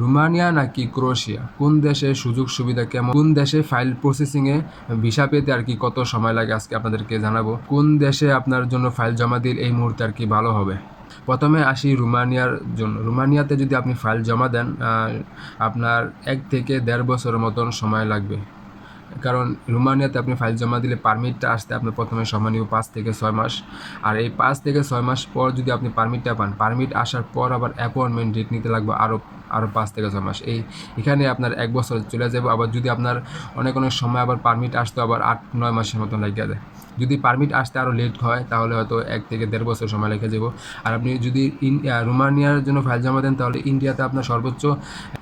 Romania নাকি Croatia? কোন দেশে সুযোগ সুবিধা কেমন? কোন দেশে ফাইল প্রসেসিংয়ে ভিসা পেতে আর কি কত সময় লাগে আজকে আপনাদেরকে জানাব। কোন দেশে আপনার জন্য ফাইল জমা দিলে এই মুহূর্তে আর কি ভালো হবে? প্রথমে আসি রোমানিয়ার জন্য। রোমানিয়াতে যদি আপনি ফাইল জমা দেন আপনার এক থেকে দেড় বছরের মতন সময় লাগবে। কারণ রোমানিয়াতে আপনি ফাইল জমা দিলে পারমিটটা আসতে আপনার প্রথমে সময় পাঁচ থেকে ছয় মাস। আর এই পাঁচ থেকে ছয় মাস পর যদি আপনি পারমিটটা পান, পারমিট আসার পর আবার অ্যাপয়েন্টমেন্ট ডেট নিতে লাগবে আরও আরও পাঁচ থেকে ছয় মাস। এই, এখানে আপনার এক বছর চলে যাবে। আবার যদি আপনার অনেক অনেক সময় আবার পারমিট আসতে, আবার আট, নয় মাসের মতন লাগিয়ে দেয়। যদি পারমিট আসতে আরও লেট হয়, তাহলে হয়তো এক থেকে দেড় বছর সময় লেগে যাব। আর আপনি যদি রোমানিয়ার জন্য ফাইল জমা দেন, তাহলে ইন্ডিয়াতে আপনার সর্বোচ্চ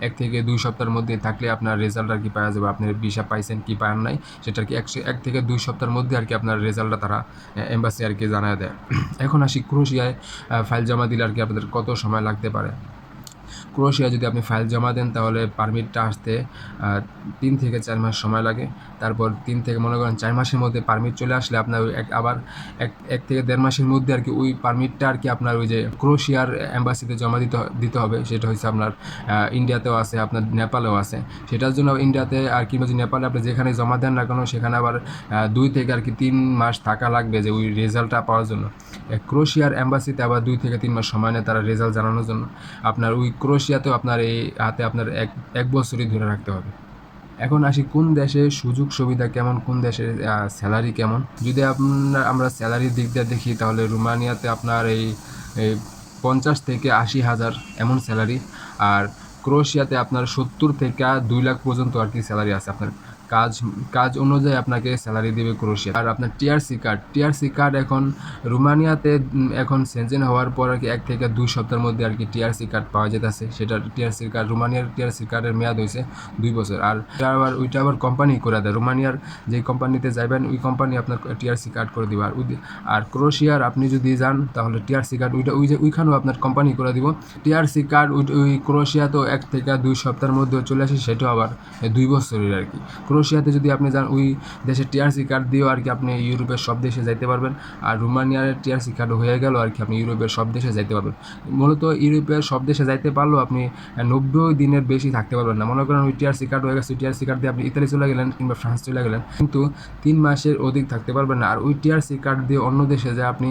এক থেকে দুই সপ্তাহের মধ্যে থাকলে আপনার রেজাল্ট আর কি পাওয়া যাবে। আপনার ভিসা পাইছেন কি পান নাই, সেটা আর কি একশো এক থেকে দুই সপ্তাহের মধ্যে আর কি আপনার রেজাল্টটা তারা এম্বাসি আর কি জানায় দেয়। এখন আসি ক্রোশিয়ায় ফাইল জমা দিলে আর কি আপনাদের কত সময় লাগতে পারে? ক্রোশিয়া যদি আপনি ফাইল জমা দেন তাহলে পারমিটটা আসতে তিন থেকে চার মাস সময় লাগে। তারপর তিন থেকে মনে করেন চার মাসের মধ্যে পারমিট চলে আসলে আপনার এক আবার এক এক থেকে দেড় মাসের মধ্যে আর কি ওই পারমিটটা আর কি আপনার ওই যে ক্রোশিয়ার অ্যাম্বাসিতে জমা দিতে দিতে হবে। সেটা হচ্ছে আপনার ইন্ডিয়াতেও আছে আপনার নেপালেও আছে। সেটার জন্য ইন্ডিয়াতে আর কি বলছি নেপালে আপনি যেখানে জমা দেন না কেন সেখানে আবার দুই থেকে আর কি তিন মাস থাকা লাগবে যে ওই রেজাল্টটা পাওয়ার জন্য। এ, ক্রোশিয়ার অ্যাম্বাসিতে আবার দুই থেকে তিন মাস সময় নেয় তারা রেজাল্ট জানানোর জন্য। আপনার ওই ক্রোশিয়াতেও আপনার এই হাতে আপনার এক এক বছরই ধরে রাখতে হবে। এখন আসি কোন দেশে সুযোগ সুবিধা কেমন, কোন দেশের স্যালারি কেমন? যদি আপনার, আমরা স্যালারির দিক দিয়ে দেখি, তাহলে রোমানিয়াতে আপনার এই পঞ্চাশ থেকে আশি হাজার এমন স্যালারি আর ক্রোয়েশিয়াতে আপনার সত্তর থেকে দুই লাখ পর্যন্ত আর কি স্যালারি আছে আপনার। কাজ কাজ অনুযায়ী আপনাকে স্যালারি দেবে ক্রোশিয়া আর আপনার টিআরসি কার্ড টিআরসি কার্ড এখন রোমানিয়াতে এখন সেনজেন হওয়ার পর আর কি এক থেকে দুই সপ্তাহের মধ্যে আর কি টিআরসি কার্ড পাওয়া যেতেছে। সেটা টিআরসি কার্ড রোমানিয়ার টিআরসি কার্ডের মেয়াদ হয়েছে দুই বছর। আর আবার, ওইটা আবার কোম্পানি করে দেয়। রোমানিয়ার যে কোম্পানিতে যাবেন ওই কোম্পানি আপনার টিআরসি কার্ড করে দিবে। আর আর ক্রোয়েশিয়ার আপনি যদি যান, তাহলে টিআরসি কার্ড ওইটা, ওই যে, ওইখানেও আপনার কোম্পানি করে দিব। টিআরসি কার্ড ওই ক্রোয়েশিয়া তো এক থেকে দুই সপ্তাহের মধ্যে চলে আসে, সেটাও আবার দুই বছরের আর কি। ক্রোয়েশিয়াতে যদি আপনি যান, ওই দেশের টিআরসি কার্ড দিয়েও আর কি আপনি ইউরোপের সব দেশে যাইতে পারবেন। আর রোমানিয়ার টিআরসি কার্ড হয়ে গেল, আর কি আপনি ইউরোপের সব দেশে যাইতে পারবেন। মূলত ইউরোপের সব দেশে যাইতে পারলেও আপনি নব্বই দিনের বেশি থাকতে পারবেন না। মনে করেন ওই টিআরসি কার্ড হয়ে গেছে টিআরসি কার্ড দিয়ে আপনি ইতালি চলে গেলেন কিংবা ফ্রান্স চলে গেলেন, কিন্তু তিন মাসের অধিক থাকতে পারবেন না। আর ওই টিআরসি কার্ড দিয়ে অন্য দেশে যে আপনি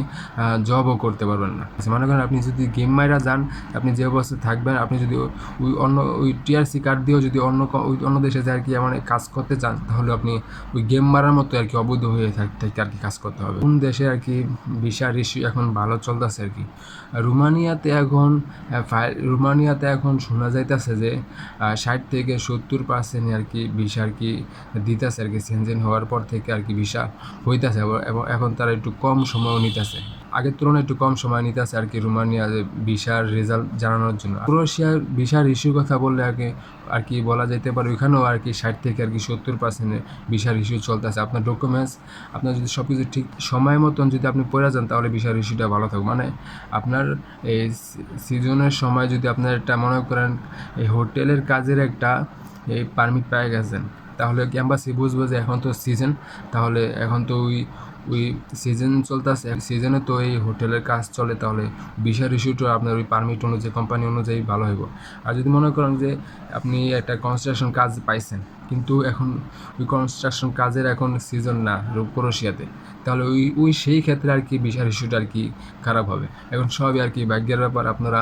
জবও করতে পারবেন না। মনে করেন আপনি যদি গেম মাইরা যান, আপনি যে অবস্থায় থাকবেন, আপনি যদি ওই অন্য, ওই টিআরসি কার্ড দিয়েও যদি অন্য অন্য দেশে যায় আর কি মানে কাজ করতে চান, তাহলে আপনি ওই গেম মারার মতো আর কি অবৈধ হয়ে থাক- থেকে আর কি কাজ করতে হবে। কোন দেশে আর কি ভিসা রিসিউ এখন ভালো চলতেছে আর কি? রোমানিয়াতে এখন রোমানিয়াতে এখন শোনা যাইতেছে যে ষাট থেকে সত্তর পার্সেন্ট আর কি ভিসা আর কি দিতেছে আর কি সেনজেন হওয়ার পর থেকে আর কি ভিসা হইতেছে এবং এখন তারা একটু কম সময়ও নিতেছে। আগের তুলনায় একটু কম সময় নিতেছে আর কি রোমানিয়া ভিসার রেজাল্ট জানানোর জন্য। ক্রোয়েশিয়ার ভিসার ইস্যু কথা বললে কি আর কি বলা যেতে পারে ওইখানেও আর কি ষাট থেকে আর কি সত্তর পার্সেন্টের ভিসার ইস্যু চলতেছে। আপনার ডকুমেন্টস আপনার যদি সব কিছু ঠিক সময় মতন যদি আপনি পড়ে যান তাহলে ভিসার ইস্যুটা ভালো থাকবে মানে আপনার এই সিজনের সময় যদি আপনার একটা মনে করেন এই হোটেলের কাজের একটা এই পারমিট পেয়ে গেছেন, তাহলে ক্যাম্পাসি বুঝব যে এখন তো সিজন তাহলে এখন তো ওই ওই সিজন চলতেছে সিজনে তো এই হোটেলের কাজ চলে, তাহলে বিশাল ইস্যুটা আপনার ওই পারমিট অনুযায়ী কোম্পানি অনুযায়ী ভালো হইব। আর যদি মনে করেন যে আপনি একটা কনস্ট্রাকশন কাজ পাইছেন, কিন্তু এখন ওই কনস্ট্রাকশন কাজের এখন সিজন না ক্রোশিয়াতে, তাহলে ওই ওই সেই ক্ষেত্রে আর কি বিশাল ইস্যুটা আর কি খারাপ হবে। এখন সবই আর কি ভাগ্যের ব্যাপার, আপনারা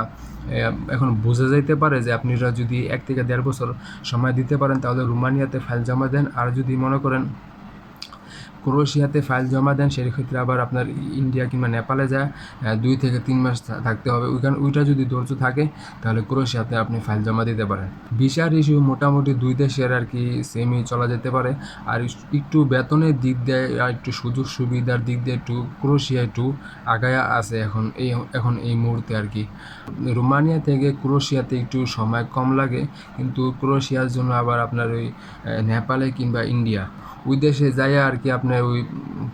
এখন বোঝা যাইতে পারে যে আপনারা যদি এক থেকে দেড় বছর সময় দিতে পারেন, তাহলে রোমানিয়াতে ফাইল জমা দেন। আর যদি মনে করেন ক্রোয়েশিয়াতে ফাইল জমা দেন, সেই ক্ষেত্রে আবার আপনার ইন্ডিয়া কিংবা নেপালে যায় দুই থেকে তিন মাস থাকতে হবে। ওইখানে ওইটা যদি ধৈর্য থাকে, তাহলে ক্রোয়েশিয়াতে আপনি ফাইল জমা দিতে পারেন। ভিসার ইস্যু মোটামুটি দুই দেশের আর কি সেমই চলা যেতে পারে। আর একটু বেতনের দিক দিয়ে, আর একটু সুযোগ সুবিধার দিক দিয়ে একটু ক্রোয়েশিয়া একটু আগায়া আছে এখন এই এখন এই মুহূর্তে আর কি। রোমানিয়া থেকে ক্রোয়েশিয়াতে একটু সময় কম লাগে, কিন্তু ক্রোয়েশিয়ার জন্য আবার আপনার ওই নেপালে কিংবা ইন্ডিয়া, ওই দেশে যাই আর কি আপনার ওই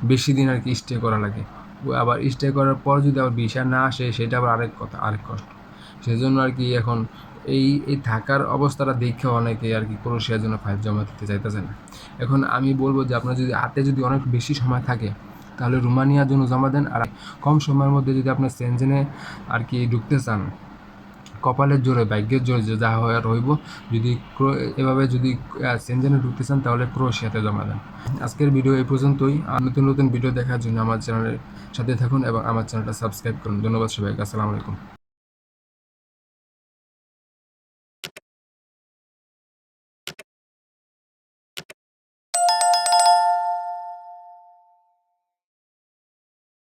বেশি দিন আর কি স্টে করা লাগে। আবার স্টে করার পর যদি আবার ভিসা না আসে, সেটা আবার আরেক কথা, আরেক কষ্ট। সেজন্য আর কি এখন এই এই থাকার অবস্থাটা দেখে অনেকে আর কি ক্রোয়েশিয়ার জন্য ফাইল জমা দিতে চাইতেছে না। এখন আমি বলব যে আপনার যদি, হাতে যদি অনেক বেশি সময় থাকে, তাহলে রোমানিয়ার জন্য জমা দেন। আর কম সময়ের মধ্যে যদি আপনার সেনজেনে আর কি ঢুকতে চান কপালের জোরে, ভাগ্যের জোরে যে যা আর হইব, যদি এভাবে যদি সেনজেনে ঢুকতে চান, তাহলে ক্রোয়েশিয়াতে জমা দেন। আজকের ভিডিও এই পর্যন্তই। নতুন নতুন ভিডিও দেখার জন্য আমার চ্যানেলের সাথে থাকুন এবং আমার চ্যানেলটা সাবস্ক্রাইব করুন। ধন্যবাদ সবাইকে। আসসালামু আলাইকুম।